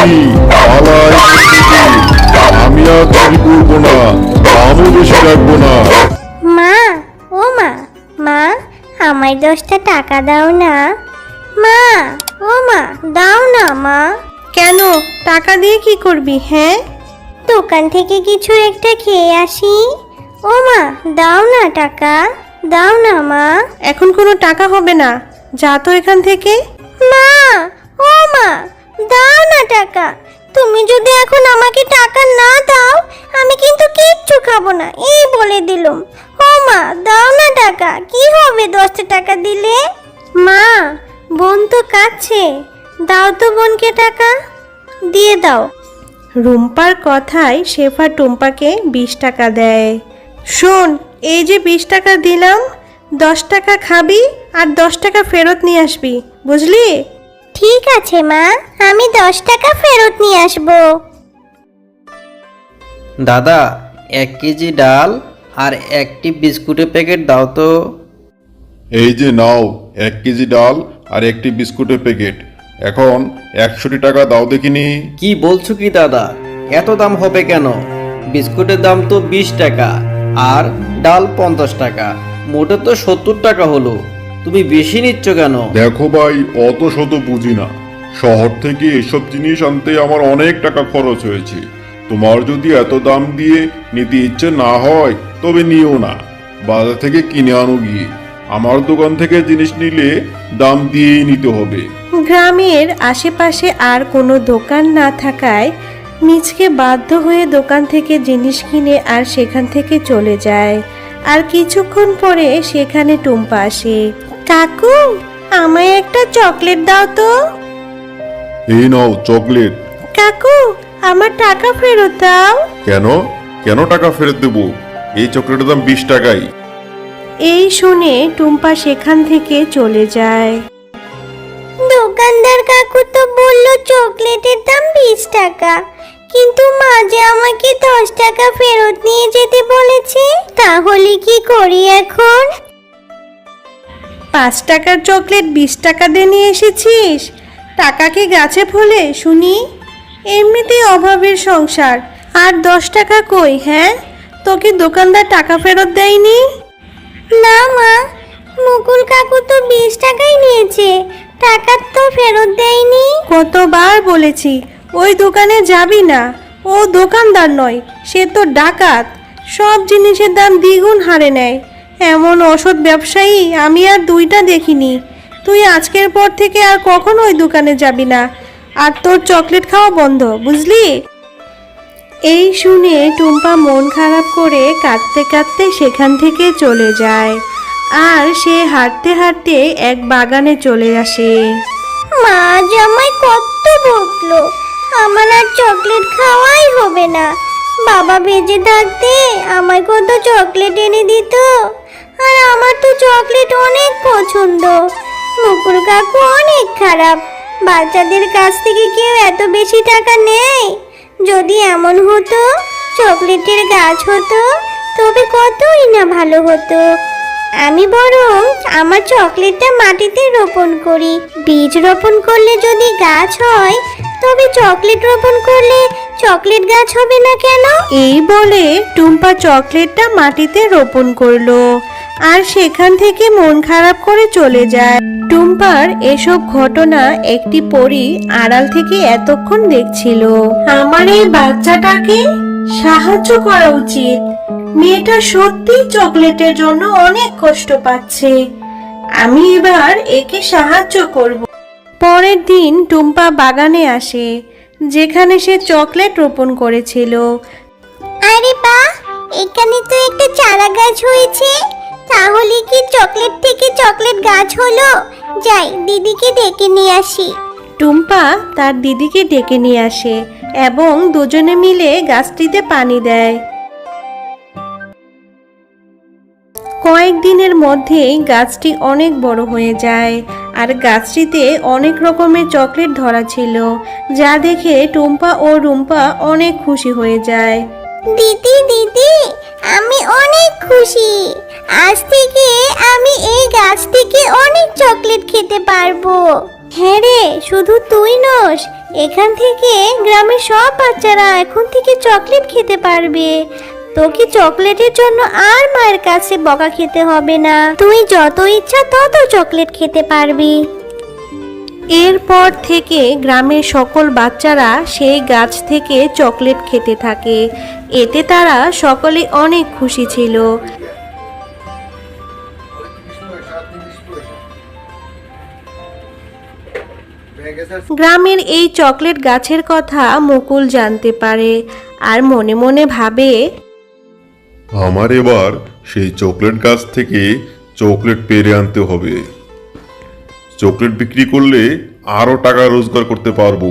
আমি আর দেরি করব না। দামও বেশি রাখব না। মা ও মা মা আমায় দশটা টাকা দাও না। মা ও মা দাও না মা। কেন? টাকা দিয়ে কি করবি হ্যাঁ? দোকান থেকে কিছু একটা খেয়ে আসি। ও মা দাও না টাকা দাও না মা। এখন কোনো টাকা হবে না। যা তো এখান থেকে। মা টাকা। তুমি যদি এখন আমাকে টাকা না দাও, আমি কিন্তু কিচ্ছু খাব না। এই বলে দিলুম। ও মা, দাও না টাকা। কি হবে দশটা টাকা দিলে? মা, বোন তো কাচ্ছে দাও তো বোনকে টাকা। দিয়ে দাও। রুম্পার কথায় শেফা টুম্পাকে বিশ টাকা দেয়। শোন, এই যে বিশ টাকা দিলাম, দশ টাকা খাবি আর দশ টাকা ফেরত নিয়ে আসবি, বুঝলি? ঠিক আছে মা। আমি দশ টাকা ফেরত নিয়ে আসব। দাদা এক কেজি ডাল আর একটি বিস্কুটের প্যাকেট দাও তো। এই যে নাও এক কেজি ডাল আর একটি বিস্কুটের প্যাকেট। এখন একশোটি টাকা দাও দেখিনি। কি বলছো কি দাদা? এত দাম হবে কেন? বিস্কুটের দাম তো বিশ টাকা আর ডাল পঞ্চাশ টাকা। মোটে তো সত্তর টাকা হলো। তুমি বেশি নিচ্ছ কেন? দেখো ভাই অত শত বুঝি না। শহর থেকে এসব জিনিস আনতে আমার অনেক টাকা খরচ হয়েছে। তোমার যদি এত দাম দিয়ে নিতে ইচ্ছে না হয় তবে নিও না। বাজার থেকে কিনে আনো গিয়ে। আমার দোকান থেকে জিনিস নিলে দাম দিয়েই নিতে হবে। গ্রামের আশেপাশে আর কোনো দোকান না থাকায় মিচকে বাধ্য হয়ে দোকান থেকে জিনিস কিনে আর সেখান থেকে চলে যায়। আর কিছুক্ষণ পরে সেখানে টুম্পা আসে। কাকু আমায় একটা চকলেট দাও তো। এই নাও চকলেট। কাকু আমার টাকা ফেরত দাও। কেন? কেন টাকা ফেরত দেবো? এই চকলেটের দাম বিশ টাকাই। এই শুনে টুম্পা সেখান থেকে চলে যায়। দোকানদার কাকু তো বলল চকলেটের দাম বিশ টাকা। কিন্তু মাঝে আমাকে দশ টাকা ফেরত নিয়ে যেতে বলেছে তাহলে কি করি এখন? পাঁচ টাকার চকলেট বিশ টাকা দিয়ে নিয়ে এসেছিস? টাকা কি গাছে ফলে শুনি? এমনিতেই অভাবের সংসার। আর দশ টাকা কই হ্যাঁ? তোকে দোকানদার টাকা ফেরত দেয়নি? না মা মুকুল কাকু তো বিশ টাকাই নিয়েছে। টাকা তো ফেরত দেয়নি। কতবার বলেছি ওই দোকানে যাবি না। ও দোকানদার নয় সে তো ডাকাত। সব জিনিসের দাম দ্বিগুণ হারে নেয়। এমন অসৎ ব্যবসায়ী আমি আর দুইটা দেখিনি। তুই আজকের পর থেকে আর কখনো ওই দোকানে যাবি না। আর তোর চকলেট খাওয়া বন্ধ, বুঝলি? এই শুনে টুম্পা মন খারাপ করে কাঁদতে কাঁদতে সেখান থেকে চলে যায়। আর সে হাঁটতে হাঁটতে এক বাগানে চলে আসে। মা, জামাই কত বকলো। আমার আর চকলেট খাওয়াই হবে না। বাবা বেঁচে থাকতে আমায় কত চকলেট এনে দিত। আর আমার তো চকলেট অনেক পছন্দ। মুকুল কাকু অনেক খারাপ। বাচ্চাদের কাছ থেকে কেউ এত বেশি টাকা নেয়? যদি এমন হতো, চকলেটের গাছ হতো, তবে কতই না ভালো হতো। আমি বরং আমার চকলেটটা মাটিতে রোপণ করি। বীজ রোপণ করলে যদি গাছ হয়, তবে চকলেট রোপণ করলে চকলেট গাছ হবে না কেন? এই বলে টুম্পা চকলেটটা মাটিতে রোপণ করল। আর সেখান থেকে মন খারাপ করে চলে যায়। টুম্পার এসব ঘটনা একটি পরী আড়াল থেকে এতক্ষণ দেখছিল। আমার এই বাচ্চাটাকে সাহায্য করা উচিত। মেয়েটা সত্যি চকলেটের জন্য অনেক কষ্ট পাচ্ছে। আমি এবার একে সাহায্য করব। পরের দিন টুম্পা বাগানে আসে, যেখানে সে চকলেট রোপণ করেছিল। আরে বা এখানে তো একটা চারা গাছ হয়েছে। তাহলে কি চকলেট থেকে চকলেট গাছ হলো? যাই দিদিকে ডেকে নিয়ে আসি। টুম্পা তার দিদিকে ডেকে নিয়ে আসে এবং দুজনে মিলে গাছটিতে পানি দেয়। কয়েকদিনের মধ্যেই গাছটি অনেক বড় হয়ে যায় আর গাছটিতে অনেক রকমের চকলেট ধরা ছিল যা দেখে টুম্পা ও রুম্পা অনেক খুশি হয়ে যায়। দিদি দিদি আমি অনেক খুশি। আজ থেকে আমি এই গাছ থেকে অনেক চকলেট খেতে পারব। হ্যাঁ রে, শুধু তুই নস। এখান থেকে গ্রামের সব বাচ্চারা এখন থেকে চকলেট খেতে পারবে। তোকে চকলেটের জন্য আর মায়ের কাছে বকা খেতে হবে না। তুই যত ইচ্ছা তত চকলেট খেতে পারবি। এরপর থেকে গ্রামের সকল বাচ্চারা সেই গাছ থেকে চকলেট খেতে থাকে। এতে তারা সকলে অনেক খুশি ছিল। গ্রামের এই চকলেট গাছের কথা মুকুল জানতে পারে আর মনে মনে ভাবে, আমার এবার সেই চকলেট গাছ থেকে চকলেট পেরে আনতে হবে। চকলেট বিক্রি করলে আরও টাকা রোজগার করতে পারব।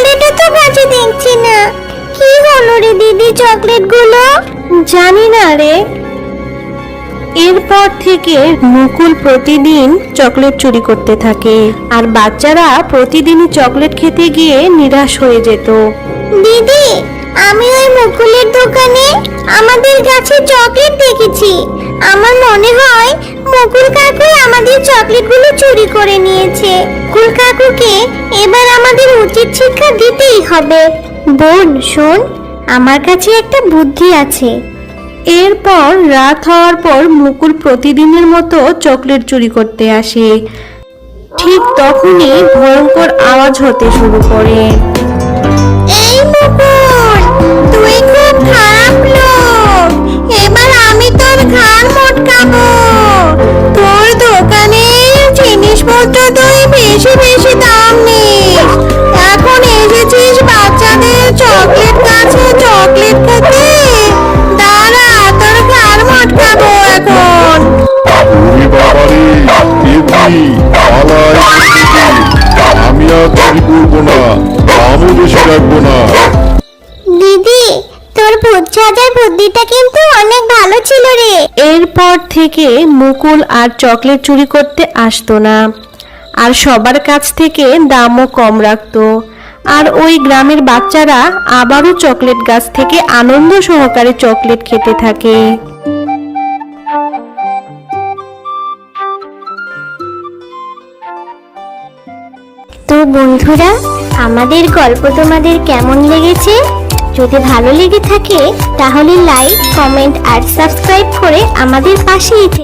চকলেটও তো গাছে দেখছি না। কি হলো রে দিদি চকলেটগুলো? জানি না রে। এরপর থেকে মুকুল প্রতিদিন চকলেট চুরি করতে থাকে আর বাচ্চারা প্রতিদিনই চকলেট খেতে গিয়ে নিরাশ হয়ে যেত। দিদি আমি ওই মুকুলের দোকানে আমাদের গাছে চকলেট দেখেছি। আমার মনে মুকুল কাকু আমাদের চকলেটগুলো চুরি করে নিয়েছে। মুকুল কাকুকে এবার আমাদের উচিত শিক্ষা দিতেই হবে। বোন, শোন, আমার কাছে একটা বুদ্ধি আছে। এরপর রাত হওয়ার পর মুকুল প্রতিদিনের মতো চকলেট চুরি করতে আসে। ঠিক তখনই ভয়ঙ্কর আওয়াজ হতে শুরু করে। এই মুকুল তুই খুব খারাপ লোক। এবার আমি তোর ঘাড় মটকাবো। পালাই। আমি আর চুরি করব না দামও বেশি রাখব না। দিদি তোর ভূত সাজার বুদ্ধিটা কিন্তু অনেক ভালো ছিল রে। এরপর থেকে মুকুল আর চকলেট চুরি করতে আসতো না। আর সবার কাছ থেকে দামও কম রাখতো। আর ওই গ্রামের বাচ্চারা আবারও চকলেট গাছ থেকে আনন্দ সহকারে চকলেট খেতে থাকে। বন্ধুরা, আমাদের গল্প তোমাদের কেমন লেগেছে? যদি ভালো লেগে থাকে, তাহলে লাইক কমেন্ট আর সাবস্ক্রাইব করে আমাদের পাশেই